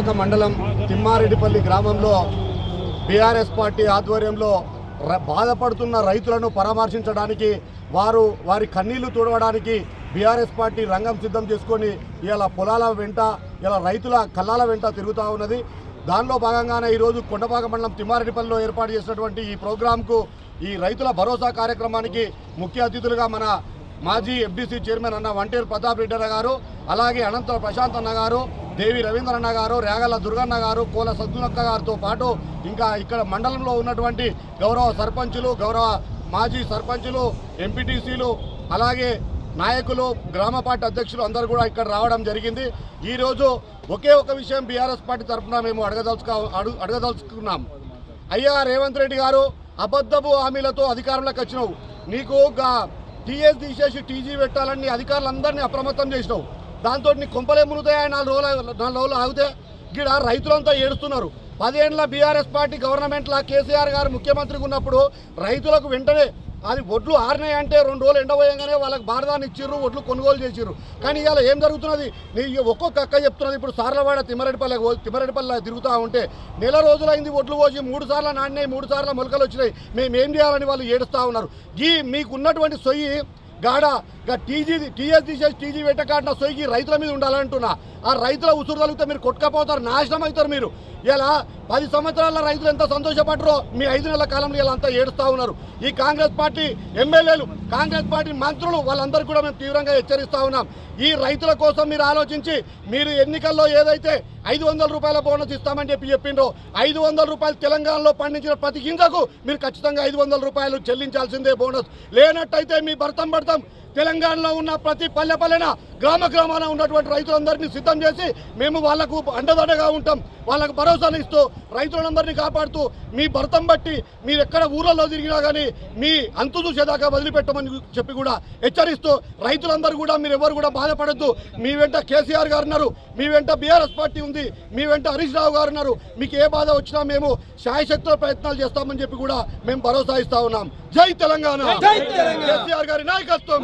కొండపాక మండలం తిమ్మారెడ్డిపల్లి గ్రామంలో BRS party ఆధ్వర్యంలో బాధపడుతున్న రైతులను పరామర్శించడానికి వారు వారి కన్నీళ్ళు తుడవడానికి బీఆర్ఎస్ పార్టీ రంగం సిద్ధం చేసుకొని ఇలా పొలాల వెంట ఇలా రైతుల కళ్ళాల వెంట తిరుగుతూ ఉన్నది. దానిలో భాగంగానే ఈరోజు కొండపాక మండలం తిమ్మారెడ్డిపల్లిలో ఏర్పాటు చేసినటువంటి ఈ ప్రోగ్రాంకు ఈ రైతుల భరోసా కార్యక్రమానికి ముఖ్య అతిథులుగా మన మాజీ ఎఫ్డీసీ చైర్మన్ అన్న వంటేరు ప్రతాప్ రెడ్డి గారు అలాగే అనంతర ప్రశాంత్ అన్న గారు దేవి రవీంద్రన్న గారు రేగల దుర్గన్న గారు కోల సద్దునక్క గారితో పాటు ఇంకా ఇక్కడ మండలంలో ఉన్నటువంటి గౌరవ సర్పంచులు గౌరవ మాజీ సర్పంచులు ఎంపీటీసీలు అలాగే నాయకులు గ్రామ పార్టీ అధ్యక్షులు అందరూ కూడా ఇక్కడ రావడం జరిగింది. ఈరోజు ఒకే ఒక విషయం బీఆర్ఎస్ పార్టీ తరఫున మేము అడగదలుచుక అడుగు అడగదలుచుకున్నాం. అయ్యా రేవంత్ రెడ్డి గారు అబద్ధపు హామీలతో అధికారంలోకి వచ్చినావు. నీకు టీఎస్ తీసేసి టీజీ పెట్టాలని అధికారులందరినీ అప్రమత్తం చేసినావు. దాంతో నీ కొంపలే మునుతాయి నాలుగు రోజులు నాలుగు రోజులు ఆగితే గిడ రైతులంతా ఏడుస్తున్నారు. పదేండ్ల బీఆర్ఎస్ పార్టీ గవర్నమెంట్లా కేసీఆర్ గారు ముఖ్యమంత్రిగా ఉన్నప్పుడు రైతులకు వెంటనే అది ఒడ్లు ఆరినాయి అంటే రెండు రోజులు ఎండబోయంగానే వాళ్ళకి భారదాన్ని ఇచ్చిర్రు ఒడ్లు కొనుగోలు చేసిర్రు. కానీ ఇవాళ ఏం జరుగుతున్నది? నీ ఒక్కొక్క అక్క చెప్తున్నది ఇప్పుడు సార్లవాడ తిమ్మరెడ్డిపల్లె తిమ్మరెడ్డిపల్లె తిరుగుతూ ఉంటే నెల రోజులైంది ఒడ్లు పోసి మూడు సార్లు నాణ్యాయి మూడు సార్లు మొలకలు వచ్చినాయి. మేము ఏం చేయాలని వాళ్ళు ఏడుస్తూ ఉన్నారు. ఈ మీకున్నటువంటి సొయ్యి గాడ టీజీ టీఎస్ తీసేసి టీజీ పెట్టకాడిన సొయ్యి రైతుల మీద ఉండాలంటున్నా. ఆ రైతుల ఉసురు తగిలితే మీరు కొట్టుకపోతారు నాశనం అవుతారు మీరు. ఇలా పది సంవత్సరాల రైతులు ఎంత సంతోషపడరో మీ ఐదు నెలల కాలంలో ఇలా అంతా ఏడుస్తూ ఉన్నారు. ఈ కాంగ్రెస్ పార్టీ ఎమ్మెల్యేలు కాంగ్రెస్ పార్టీ మంత్రులు వాళ్ళందరూ కూడా మేము తీవ్రంగా హెచ్చరిస్తూ ఉన్నాం. ఈ రైతుల కోసం మీరు ఆలోచించి మీరు ఎన్నికల్లో ఏదైతే ఐదు వందల రూపాయల బోనస్ ఇస్తామని చెప్పి చెప్పిండ్రో ఐదు వందల రూపాయలు తెలంగాణలో పండించిన ప్రతి గింజకు మీరు ఖచ్చితంగా ఐదు వందల రూపాయలు చెల్లించాల్సిందే బోనస్. లేనట్టయితే మీ భర్తం పడతాం. తెలంగాణలో ఉన్న ప్రతి పల్లె పల్లెన గ్రామ గ్రామాన ఉన్నటువంటి రైతులందరినీ సిద్ధం చేసి మేము వాళ్ళకు అండదండగా ఉంటాం. వాళ్ళకు భరోసాను ఇస్తూ రైతులందరినీ కాపాడుతూ మీ భర్తం బట్టి మీరు ఎక్కడ ఊళ్ళల్లో తిరిగినా కానీ మీ అంతు చూసేదాకా వదిలిపెట్టమని చెప్పి కూడా హెచ్చరిస్తూ రైతులందరూ కూడా మీరు ఎవరు కూడా బాధపడద్దు. మీ వెంట కేసీఆర్ గారు ఉన్నారు మీ వెంట బీఆర్ఎస్ పార్టీ ఉంది మీ వెంట హరీష్ రావు గారు ఉన్నారు. మీకు ఏ బాధ వచ్చినా మేము శాయశక్తుల ప్రయత్నాలు చేస్తామని చెప్పి కూడా మేము భరోసా ఇస్తా ఉన్నాం. జై తెలంగాణ. కేసీఆర్ గారి నాయకత్వం.